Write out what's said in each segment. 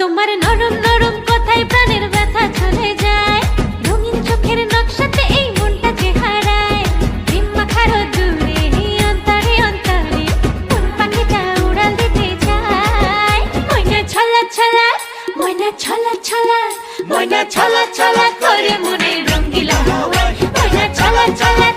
তোমার নরম নরম কথায় প্রাণের ব্যথা চলে যায়। রঙিন চোখের নকশাতে এই মনটা যে হারায় প্রেম মাখারো দূরে অন্তরে অন্তরে কোন পাখিটা উড়াল দিতে যায়। ময়না ছলা ছলা, ময়না ছলা ছলা, ময়না ছলা ছলা করে মনে রঙ্গিলা হাওয়া ময়না ছলা ছলা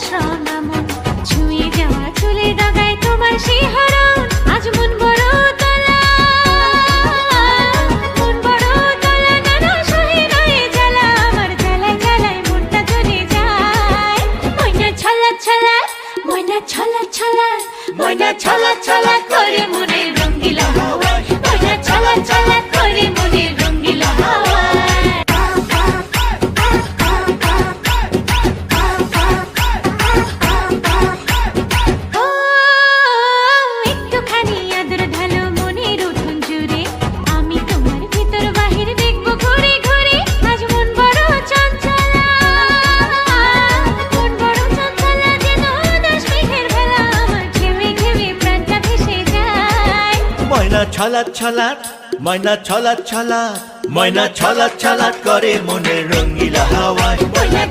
পাতায় উদাস মন ছুঁয়ে যাওয়া চুলের ডগায় তোমার শিহরণ। আজ মন বড় ছলা ছলা, ময়না ছলা ছলা করে মনে রঙ্গিলা ময়না ছলা ছলা ময়না ছলা ছলা ময়না ছলা ছলা করে মনে রঙিলা হাওয়ায়। ময়না